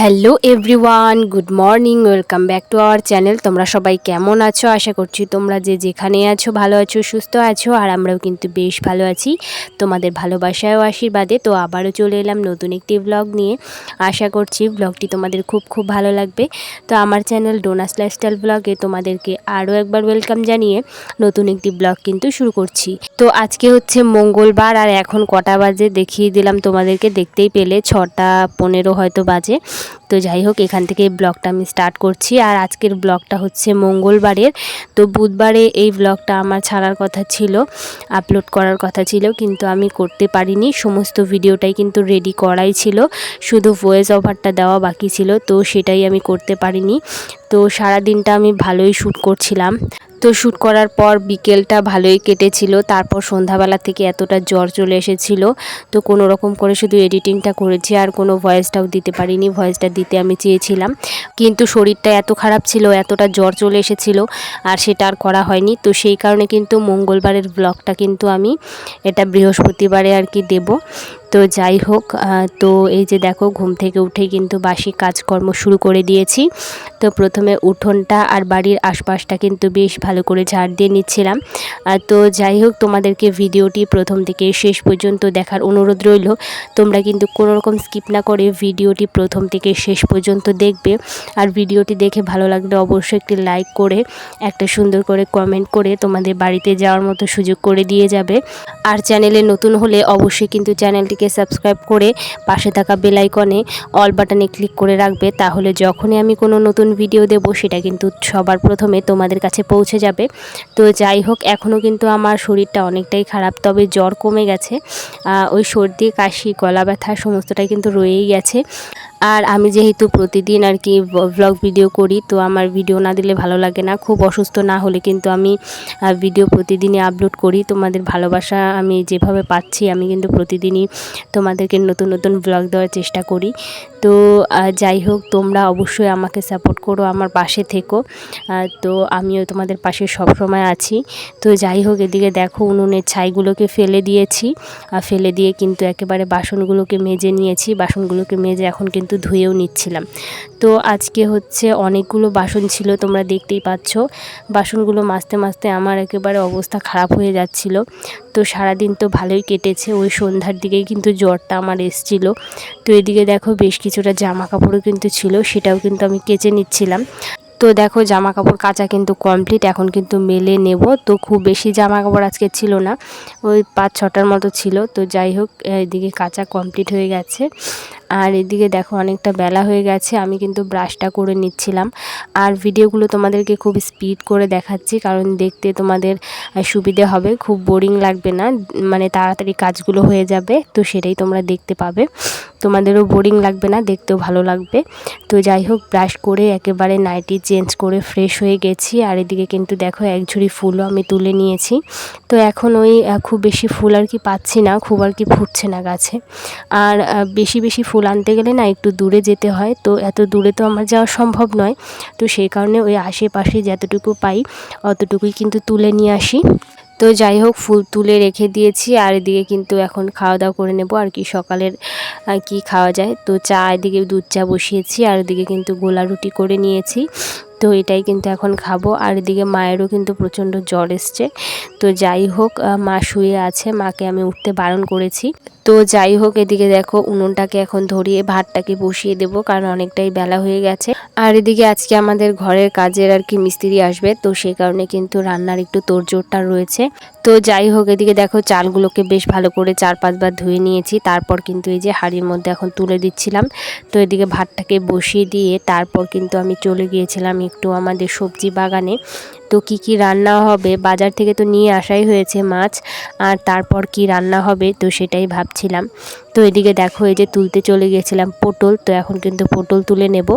Hello everyone, good morning, welcome back to our channel. তোমরা সবাই কেমন আছো? আশা করছি তোমরা যে যেখানে আছো ভালো আছো, সুস্থ আছো, আর আমরাও কিন্তু বেশ ভালো আছি। তোমাদের ভালোবাসায় ও আশীর্বাদে তো আবারও চলে এলাম নতুন একটি ব্লগ নিয়ে। আশা করছি ব্লগটি তোমাদের খুব খুব ভালো লাগবে। তো আমার চ্যানেল ডোনাস লাইফস্টাইল ব্লগে তোমাদেরকে আরও একবার ওয়েলকাম জানিয়ে নতুন একটি ব্লগ কিন্তু শুরু করছি। তো আজকে হচ্ছে মঙ্গলবার, আর এখন কটা বাজে দেখিয়ে দিলাম তোমাদেরকে। দেখতেই পেলে ছটা পনেরো হয়তো বাজে। তো যাই হোক, এখান থেকে ব্লগটা আমি স্টার্ট করছি। আর আজকের ব্লগটা হচ্ছে মঙ্গলবারের। তো বুধবারে এই ব্লগটা আমার ছাড়ার কথা ছিল আপলোড করার কথা ছিল, কিন্তু আমি করতে পারিনি। সমস্ত ভিডিওটাই কিন্তু রেডি করাই ছিল। শুধু ভয়েস ওভারটা দেওয়া বাকি ছিল, তো সেটাই আমি করতে পারিনি। তো সারা দিনটা আমি ভালোই শ্যুট করছিলাম। তো শ্যুট করার পর বিকেলটা ভালোই কেটেছিল। তারপর সন্ধ্যাবেলা থেকে এতটা জ্বর চলে এসেছিল। তো কোনো রকম করে শুধু এডিটিংটা করেছি, আর কোনো ভয়েসটাও দিতে পারিনি। ভয়েসটা দিতে আমি চেয়েছিলাম। কিন্তু শরীরটা এত খারাপ ছিল, এতটা জ্বর চলে এসেছিল আর সেটা আর করা হয়নি। তো সেই কারণে কিন্তু মঙ্গলবারের ব্লগটা কিন্তু আমি এটা বৃহস্পতিবারে আর কি দেব। তো যাই হোক তো এই যে দেখো, ঘুম থেকে উঠেই কিন্তু বাসি কাজকর্ম শুরু করে দিয়েছি। তো প্রথমে উঠোনটা আর বাড়ির আশপাশটা কিন্তু বেশ ভালো করে ঝাড় দিয়ে নিচ্ছিলাম। তো যাই হোক, তোমাদেরকে ভিডিওটি প্রথম থেকে শেষ পর্যন্ত দেখার অনুরোধ রইল। তোমরা কিন্তু কোনো রকম স্কিপ না করে ভিডিওটি প্রথম থেকে শেষ পর্যন্ত দেখবে। আর ভিডিওটি দেখে ভালো লাগলে অবশ্যই একটি লাইক করে, একটা সুন্দর করে কমেন্ট করে তোমাদের বাড়িতে যাওয়ার মতো সুযোগ করে দিয়ে যাবে। আর চ্যানেলে নতুন হলে অবশ্যই কিন্তু চ্যানেলটিকে সাবস্ক্রাইব করে পাশে থাকা বেলাইকনে অল বাটনে ক্লিক করে রাখবে, তাহলে যখনই আমি কোনো নতুন ভিডিও দেব, সেটা কিন্তু সবার প্রথমে তোমাদের কাছে পৌঁছে যাবে। তো যাই হোক এখনও কিন্তু আমার শরীরটা অনেকটাই খারাপ, তবে জ্বর কমে গেছে। ওই সর্দি, কাশি, গলা ব্যথা সমস্তটাই কিন্তু রয়েই গেছে। আর আমি যেহেতু প্রতিদিন আর কি ব্লগ ভিডিও করি, তো আমার ভিডিও না দিলে ভালো লাগে না। খুব অসুস্থ না হলে কিন্তু আমি ভিডিও প্রতিদিনই আপলোড করি। তোমাদের ভালোবাসা আমি যেভাবে পাচ্ছি, আমি কিন্তু প্রতিদিনই তোমাদেরকে নতুন নতুন ব্লগ দেওয়ার চেষ্টা করি। তো যাই হোক, তোমরা অবশ্যই আমাকে সাপোর্ট করো আমার পাশে থেকো। তো আমিও তোমাদের পাশে সব সময় আছি। তো যাই হোক, এদিকে দেখো উনুনের ছাইগুলোকে ফেলে দিয়েছি। ফেলে দিয়ে কিন্তু একেবারে বাসনগুলোকে মেজে নিয়েছি। বাসনগুলোকে মেজে এখন কিন্তু ধুয়েও নিচ্ছিলাম। তো আজকে হচ্ছে অনেকগুলো বাসন ছিল, তোমরা দেখতেই পাচ্ছ। বাসনগুলো মাজতে মাজতে আমার একেবারে অবস্থা খারাপ হয়ে যাচ্ছিল। তো সারাদিন তো ভালোই কেটেছে, ওই সন্ধ্যার দিকেই কিন্তু জ্বরটা আমার এসছিল। তো এদিকে দেখো বেশ কিছুটা জামা কাপড়ও কিন্তু ছিল, সেটাও কিন্তু আমি কেচে নিচ্ছিলাম। তো দেখো জামা কাপড় কাচা কিন্তু কমপ্লিট এখন কিন্তু মেলে নেব। তো খুব বেশি জামা কাপড় আজকে ছিল না, ওই পাঁচ ছটার মতো ছিল। তো যাই হোক, এদিকে কাঁচা কমপ্লিট হয়ে গেছে। আর এদিকে দেখো অনেকটা বেলা হয়ে গেছে, আমি কিন্তু ব্রাশটা করে নিচ্ছিলাম। আর ভিডিওগুলো তোমাদেরকে খুব স্পিড করে দেখাচ্ছি, কারণ দেখতে তোমাদের সুবিধে হবে, খুব বোরিং লাগবে না মানে তাড়াতাড়ি কাজগুলো হয়ে যাবে, তো সেটাই তোমরা দেখতে পাবে। তোমাদেরও বোরিং লাগবে না, দেখতেও ভালো লাগবে। তো যাই হোক ব্রাশ করে একেবারে নাইটি চেঞ্জ করে ফ্রেশ হয়ে গেছি, আর এদিকে কিন্তু দেখো এক ঝুড়ি ফুলও আমি তুলে নিয়েছি। তো এখন ওই খুব বেশি ফুল আর কি পাচ্ছি না, খুব আর কি ফুটছে না গাছে। আর বেশি বেশি ফুল আনতে গেলে না একটু দূরে যেতে হয়। তো এত দূরে তো আমার যাওয়া সম্ভব নয়। তো সেই কারণে ওই আশেপাশে যতটুকু পাই অতটুকুই কিন্তু তুলে নিয়ে আসি। তো যাই হোক, ফুল তুলে রেখে দিয়েছি। আর এদিকে কিন্তু এখন খাওয়া দাওয়া করে নেব। আর কি সকালের কি খাওয়া যায়। তো চা এদিকে দুধ চা বসিয়েছি। আর এদিকে কিন্তু গোলা রুটি করে নিয়েছি। তো এটাই কিন্তু এখন খাব। আর এদিকে মায়েরও কিন্তু প্রচণ্ড জ্বর এসছে। তো যাই হোক মা শুয়ে আছে। মাকে আমি উঠতে বারণ করেছি। তো যাই হোক, এদিকে দেখো উনুনটাকে এখন ধরিয়ে ভাতটাকে বসিয়ে দেব, কারণ অনেকটাই বেলা হয়ে গেছে। আর এদিকে আজকে আমাদের ঘরের কাজের আর কি মিস্ত্রি আসবে, তো সেই কারণে কিন্তু রান্নার একটু তোড়জোড়টা রয়েছে। তো যাই হোক, এদিকে দেখো চালগুলোকে বেশ ভালো করে চার পাঁচবার ধুয়ে নিয়েছি। তারপর কিন্তু এই যে হাড়ির মধ্যে এখন তুলে দিচ্ছিলাম। তো এদিকে ভাতটাকে বসিয়ে দিয়ে তারপর কিন্তু আমি চলে গিয়েছিলাম একটু আমাদের সবজি বাগানে তো কি কি রান্না হবে? বাজার থেকে তো নিয়ে আসাই হয়েছে মাছ, আর তারপর কি রান্না হবে? তো সেটাই ভাবছিলাম। তো এদিকে দেখো, এই যে তুলতে চলে গিয়েছিলাম পটল, তো এখন কিন্তু পটল তুলে নেব।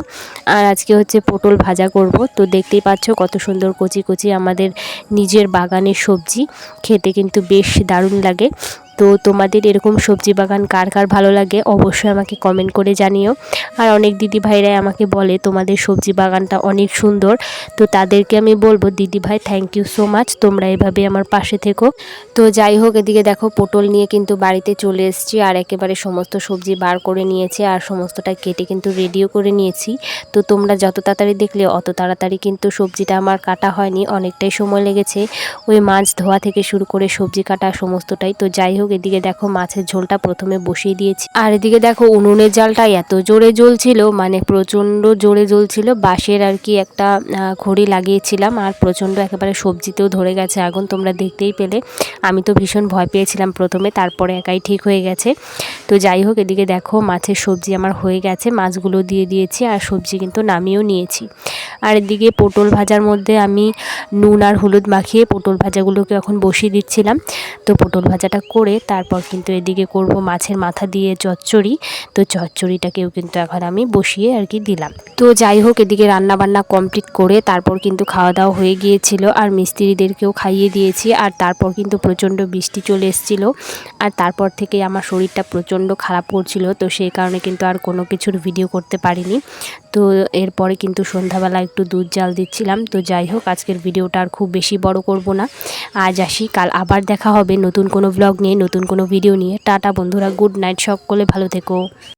আর আজকে হচ্ছে পটল ভাজা করব। তো দেখতেই পাচ্ছ কত সুন্দর কচি কচি আমাদের নিজের বাগানের সবজি। খেতে কিন্তু বেশ দারুণ লাগে। তো তোমাদের এরকম সবজি বাগান কার কার ভালো লাগে অবশ্যই আমাকে কমেন্ট করে জানিও। আর অনেক দিদি ভাইরাই আমাকে বলে, তোমাদের সবজি বাগানটা অনেক সুন্দর। তো তাদেরকে আমি বলব দিদি ভাই থ্যাংক ইউ সো মাচ তোমরা এভাবে আমার পাশে থেকো। তো যাই হোক, এদিকে দেখো, পটল নিয়ে কিন্তু বাড়িতে চলে এসেছি আর একেবারে সমস্ত সবজি বার করে নিয়েছি আর সমস্তটা কেটে কিন্তু রেডিও করে নিয়েছি। তো তোমরা যত তাড়াতাড়ি দেখলে, অত তাড়াতাড়ি কিন্তু সবজিটা আমার কাটা হয়নি, অনেকটাই সময় লেগেছে। ওই মাছ ধোয়া থেকে শুরু করে সবজি কাটা সমস্তটাই। তো যাই হোক, এদিকে দেখো, মাছের ঝোলটা প্রথমে বসিয়ে দিয়েছি। আর এদিকে দেখো, উনুনের জালটা এত জোরে জ্বলছিল মানে প্রচণ্ড জোরে জ্বলছিল। বাঁশের আর কি একটা ঘড়ি লাগিয়েছিলাম আর প্রচণ্ড একেবারে সবজিতেও ধরে গেছে আগুন, তোমরা দেখতেই পেলে। আমি তো ভীষণ ভয় পেয়েছিলাম প্রথমে, তারপরে একাই ঠিক হয়ে গেছে। তো যাই হোক, এদিকে দেখো, মাছের সবজি আমার হয়ে গেছে, মাছগুলো দিয়ে দিয়েছি আর সবজি কিন্তু নামিয়েও নিয়েছি। আর এদিকে পটল ভাজার মধ্যে আমি নুন আর হলুদ মাখিয়ে পটল ভাজাগুলোকে এখন বসিয়ে দিচ্ছিলাম। তো পটল ভাজাটা করে তারপর কিন্তু এদিকে করব মাছের মাথা দিয়ে চচ্চড়ি। তো চচ্চড়িটাকেও কিন্তু এখন আমি বসিয়ে আর কি দিলাম। তো যাই হোক, এদিকে রান্না বান্না কমপ্লিট করে তারপর কিন্তু খাওয়া দাওয়া হয়ে গিয়েছিল আর মিস্ত্রিদেরকেও খাইয়ে দিয়েছি আর তারপর কিন্তু প্রচণ্ড বৃষ্টি চলে এসেছিল। আর তারপর থেকে আমার শরীরটা প্রচণ্ড খারাপ করছিল, তো সেই কারণে কিন্তু আর কোনো কিছুর ভিডিও করতে পারিনি। তো এরপরে কিন্তু সন্ধ্যাবেলা একটু দুধ জাল দিচ্ছিলাম, তো যাই হোক, আজকের ভিডিওটা আর খুব বেশি বড় করব না। আজ আসি, কাল আবার দেখা হবে নতুন কোনো ব্লগ নিয়ে, নতুন কোনো ভিডিও নিয়ে। টাটা বন্ধুরা গুড নাইট সকলে, ভালো থেকো।